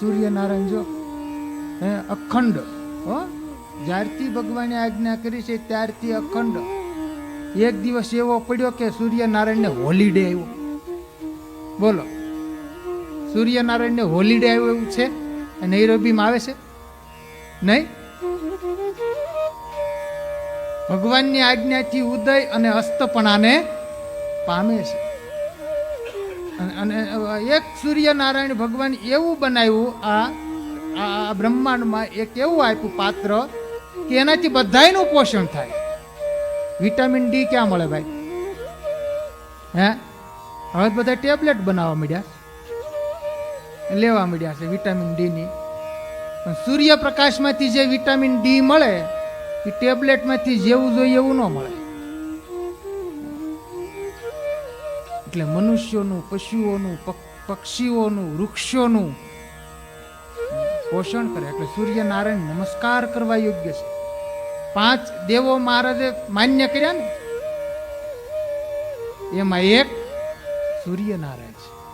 સૂર્યનારાયણ જો, હે, અખંડ, હો, જ્યારથી ભગવાને આજ્ઞા કરી છે, ત્યારથી અખંડ. એક દિવસ એવો પડ્યો કે સૂર્યનારાયણને હોલિડે આવ્યો. બોલો, સૂર્યનારાયણને હોલીડે આવ્યો એવું છે? નૈરોબીમાં આવે છે? નહીં? ભગવાનની આજ્ઞાથી ઉદય અને અસ્તપણાને પામે છે. અને એક સૂર્યનારાયણ ભગવાન એવું બનાવ્યું, આ આ બ્રહ્માંડમાં એક એવું આપ્યું પાત્ર કે એનાથી બધાયનું પોષણ થાય. વિટામિન ડી ક્યાં મળે ભાઈ? હે? હવે બધા ટેબ્લેટ બનાવવા મળ્યા લેવા મળ્યા છે વિટામિન ડીની પણ સૂર્યપ્રકાશમાંથી જે વિટામિન ડી મળે, એ ટેબ્લેટમાંથી જેવું જોઈએ એવું ન મળે. એટલે મનુષ્યોનું, પશુઓનું પક્ષીઓનું, વૃક્ષોનું. પોષણ કરે. એટલે સૂર્યનારાયણ નમસ્કાર કરવા યોગ્ય છે. પાંચ દેવો મહારાજે માન્ય કર્યા ને? એમાં એક સૂર્યનારાયણ છે.